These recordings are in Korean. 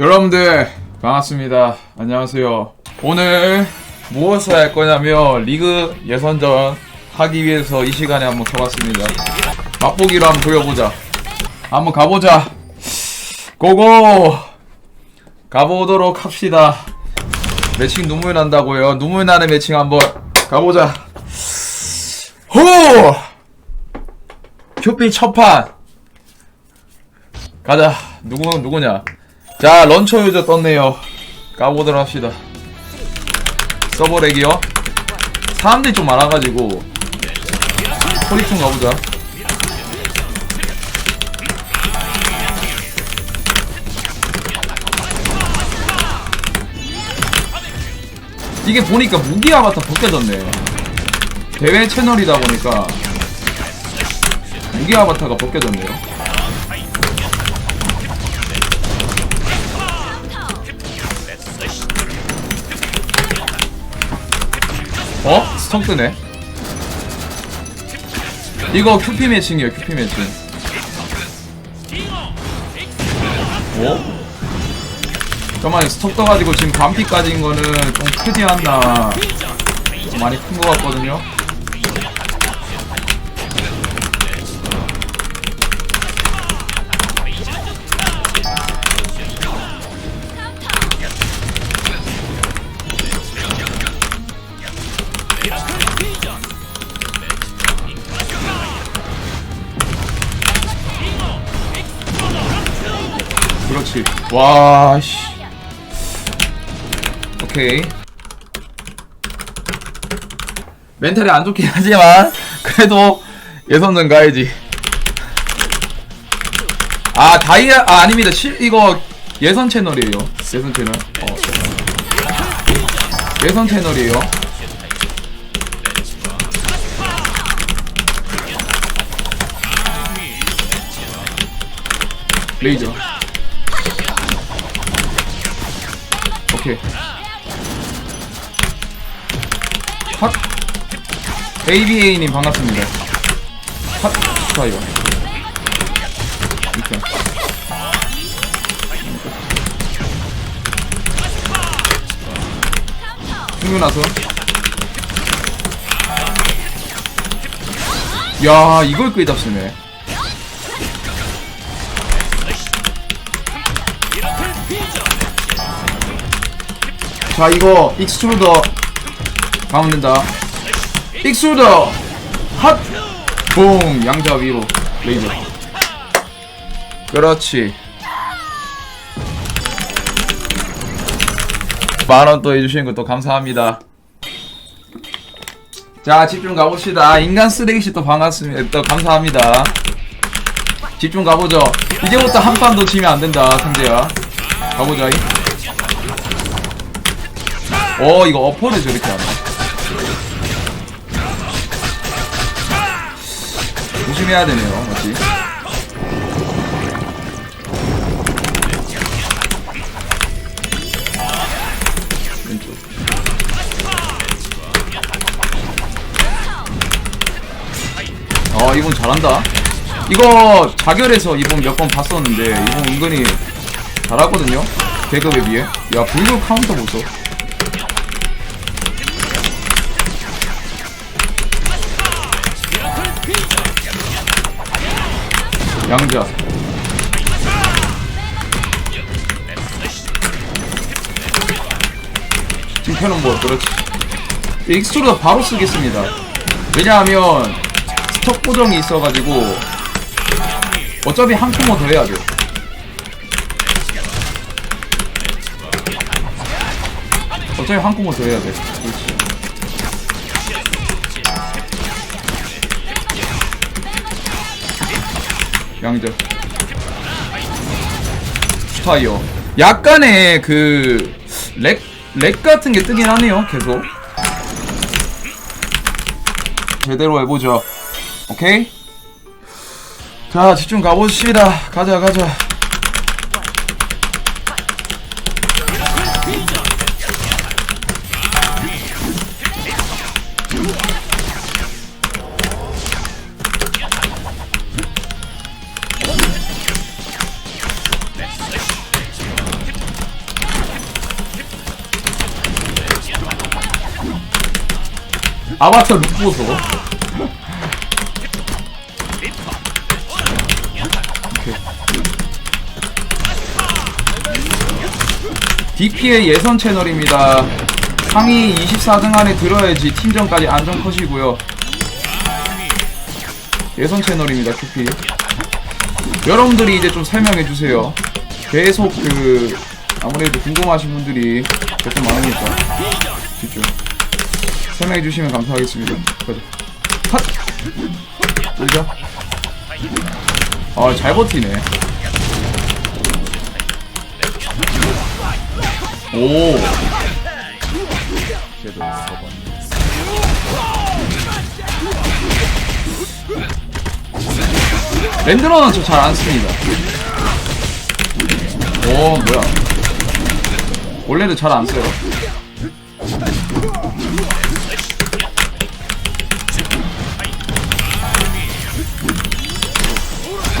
여러분들 반갑습니다. 안녕하세요. 오늘 무엇을 할 거냐면 리그 예선전 하기 위해서 이 시간에 한번 가봤습니다. 맛보기로 한번 보여보자. 한번 가보자. 고고! 가보도록 합시다. 매칭 눈물 난다고요. 눈물 나는 매칭 한번 가보자. 호! 큐피 첫판 가자. 누구 누구냐? 자 런처 유저 떴네요. 가보도록 합시다. 서버 렉이요. 사람들이 좀 많아가지고 포리충 가보자. 이게 보니까 무기 아바타 벗겨졌네. 대회 채널이다 보니까 무기 아바타가 벗겨졌네요. 스턴 뜨네. 이거 큐피 매칭이에요, 큐피 매칭. 어? 잠깐만, 스톡 떠가지고 지금 반피까지인 거는 좀 크지 않나. 좀 많이 큰 거 같거든요. 와, 씨. 오케이. 멘탈이 안 좋긴 하지만, 그래도 예선은 가야지. 아, 다이아, 아, 아닙니다. 실, 이거 예선 채널이에요. 예선 채널. 어, 예선 채널이에요. 레이저. 오케이. 핫. ABA님 반갑습니다. 핫. 좋아요. 이렇게. 승유 나서. 야, 이걸 끄이 잡시네. 자 이거 익스트루더 가면 된다. 익스트루더 핫봉 양자 위로 레이저. 그렇지. 만원 또 해주시는 것도 감사합니다. 자 집중 가봅시다. 인간 쓰레기씨 또 반갑습니다. 또 감사합니다. 집중 가보죠. 이제부터 한 판도 지면 안된다 상대야. 가보자 이. 어 이거 어퍼를 저렇게 하네. 조심해야 되네요 맞지? 왼쪽. 어 이분 잘한다. 이거 자결에서 이분 몇 번 봤었는데 이분 은근히 잘하거든요. 계급에 비해. 야 불교 카운터 보소 양자 지금 켜놓은 뭐 그렇지. 익스트루더 바로 쓰겠습니다. 왜냐하면 스톡 보정이 있어가지고 어차피 한 코모 더 해야 돼. 어차피 한 코모 더 해야 돼. 그렇지 양자 스타이어. 약간의 그 렉, 렉 같은 게 뜨긴 하네요 계속. 제대로 해보죠. 오케이? 자 집중 가보시다. 가자 가자 아바타 룩 보소. DP의 예선 채널입니다. 상위 24등 안에 들어야지 팀전까지 안전 컷이고요. 예선 채널입니다, QP. 여러분들이 이제 좀 설명해 주세요. 계속 그 아무래도 궁금하신 분들이 조금 많으니까 집중. 설명해 주시면 감사하겠습니다. 가자. 핫! 돌자. 아, 잘 버티네. 오. 랜드러는 저 잘 안 씁니다. 오, 뭐야. 원래는 잘안 써요.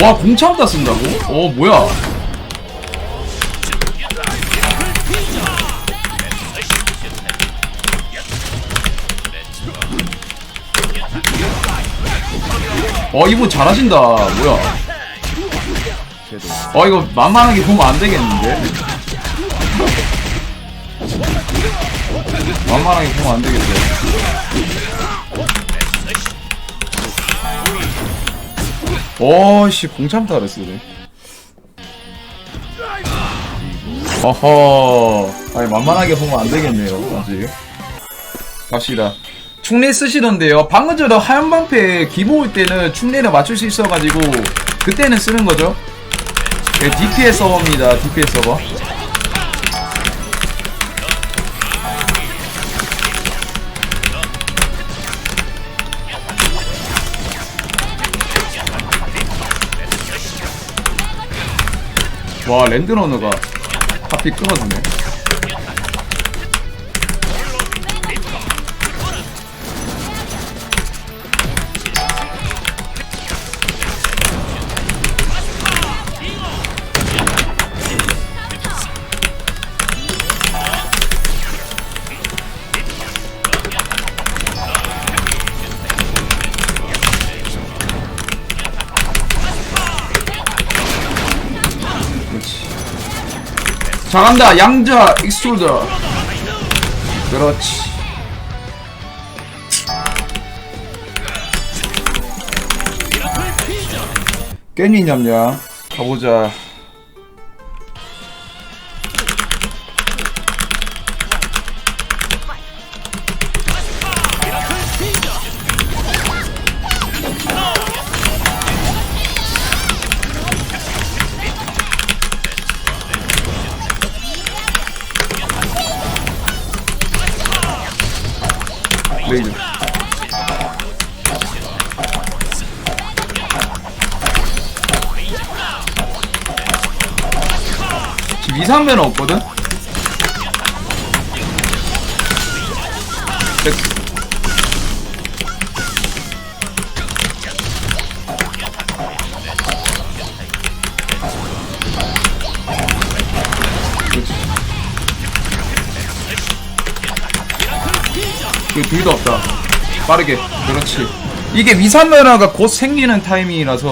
와, 공참다 쓴다고? 어, 뭐야. 어, 이분 잘하신다. 뭐야. 어, 이거 만만하게 보면 안 되겠는데? 만만하게 보면 안 되겠어. 오씨 공참타 그랬으네. 어허. 아니 만만하게 보면 안 되겠네요. 아직. 갑시다. 충내 쓰시던데요. 방금 전에 하얀 방패 기모 올 때는 충내를 맞출 수 있어가지고 그때는 쓰는 거죠. 네, DPS 서버입니다. DPS 서버. 와 랜드러너가 하필 끊어지네. 잘한다. 양자 익스트루더. 그렇지. 깻잎 냠냠. 가보자 레이드 지금 2, 3배는 없거든? 그 둘도 없다. 빠르게. 그렇지. 이게 위산면화가 곧 생기는 타이밍이라서.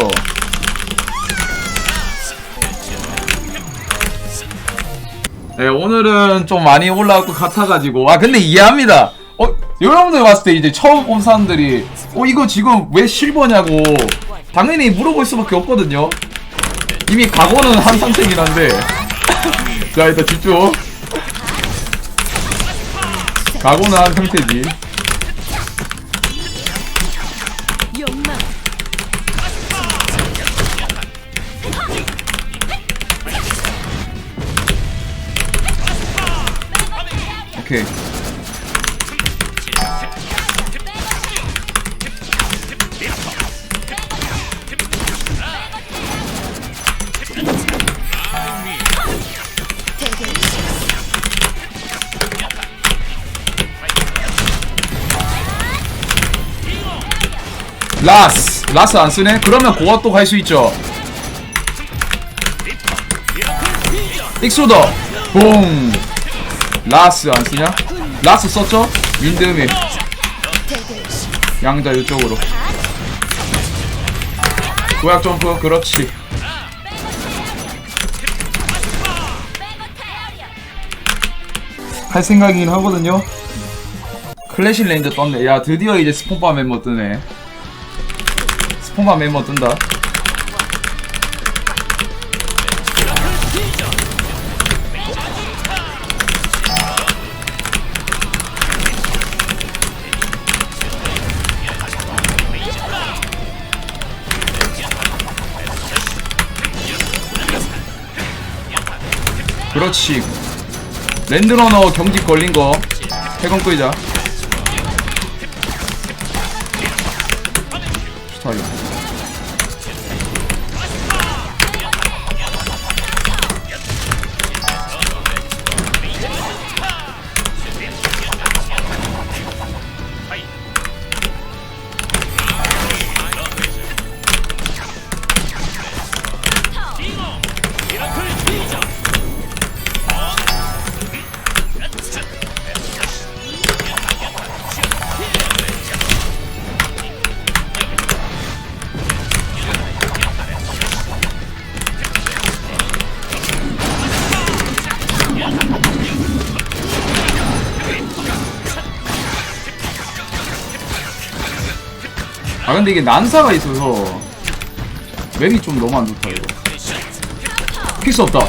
네, 오늘은 좀 많이 올라올 것 같아가지고. 아, 근데 이해합니다. 어, 여러분들 봤을 때 이제 처음 온 사람들이, 어, 이거 지금 왜 실버냐고. 당연히 물어볼 수밖에 없거든요. 이미 각오는 한 상태긴 한데. 자, 일단 집중. 각오는 한 상태지. 오케이. 라스. 라스 안 쓰네? 그러면 고압도 갈수 있죠. 익소더. 봉 라스 안 쓰냐? 라스 썼죠? 대대 양자 이쪽으로. 도약 점프. 그렇지. 할 생각이긴 하거든요. 클래식 레인저 떴네. 야 드디어 이제 스폰바 멤버 뜨네 스폰바 멤버 뜬다. 그렇지. 랜드러너 경직 걸린 거 해건 끄자. 스타일 근데 이게 난사가 있어서 맵이 좀 너무 안 좋다 이거. 픽스 없다.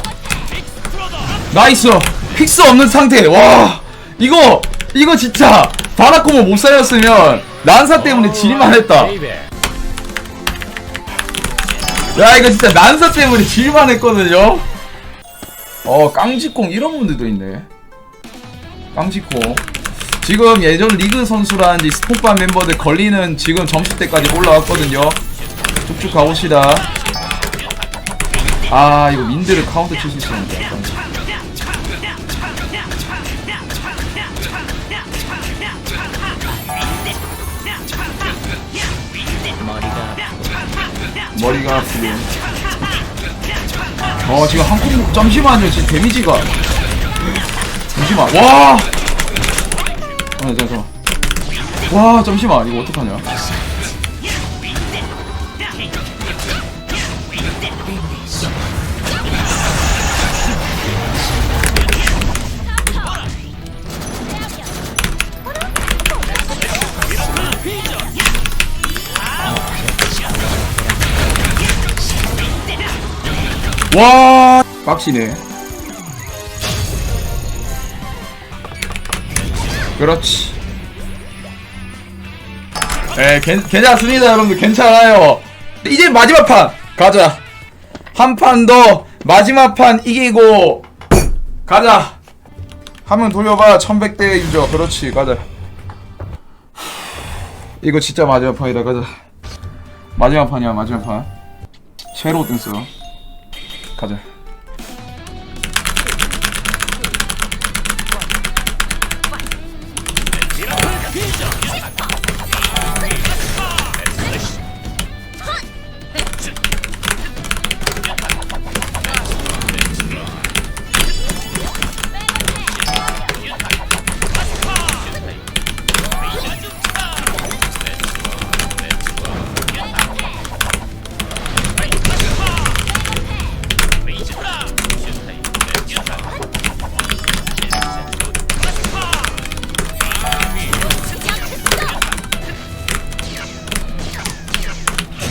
나이스! 픽스 없는 상태! 와! 이거 이거 진짜 바라코모 못 살렸으면 난사 때문에 질만 했다. 야 이거 진짜 난사 때문에 질만 했거든요? 어 깡지콩 이런 분들도 있네. 깡지콩 지금 예전 리그 선수라든지 스포파 멤버들 걸리는 지금 점수대까지 올라왔거든요. 쭉쭉 가봅시다. 아 이거 민드를 카운터 칠 수 있었는데. 약간. 머리가 아프네. 어 지금 한국 잠시만요 지금 데미지가. 잠시만. 와 아, 잠깐만. 와, 잠시만. 이거 어떡하냐? 와, 빡시네. 그렇지. 예, 괜, 괜찮습니다, 여러분들. 괜찮아요. 이제 마지막 판! 가자. 한 판 더, 마지막 판 이기고, 가자. 화면 돌려봐. 1100대 유저. 그렇지, 가자. 이거 진짜 마지막 판이다, 가자. 마지막 판이야, 마지막 판. 쉐로 댄스. 가자.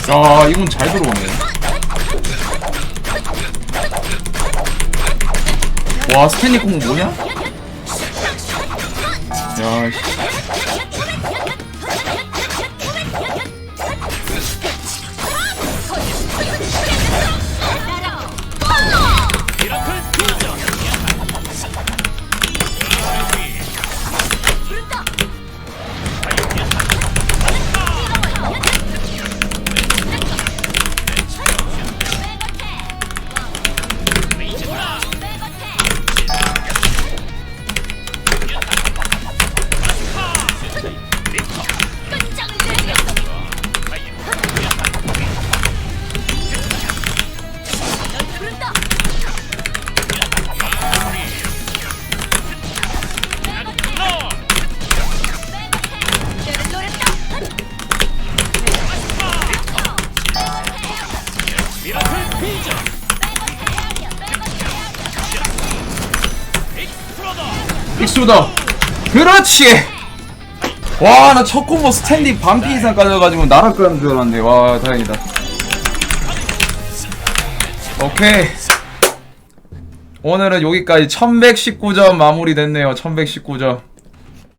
야, 이건 잘 들어가네. 와, 스탠리 콤보 뭐냐? 야, 씨. 익수더. 그렇지. 와 나 첫 콤보 스탠딩 반피 이상 까져가지고 날아가는 줄 알았는데. 와 다행이다. 오케이. 오늘은 여기까지 1119점 마무리 됐네요. 1119점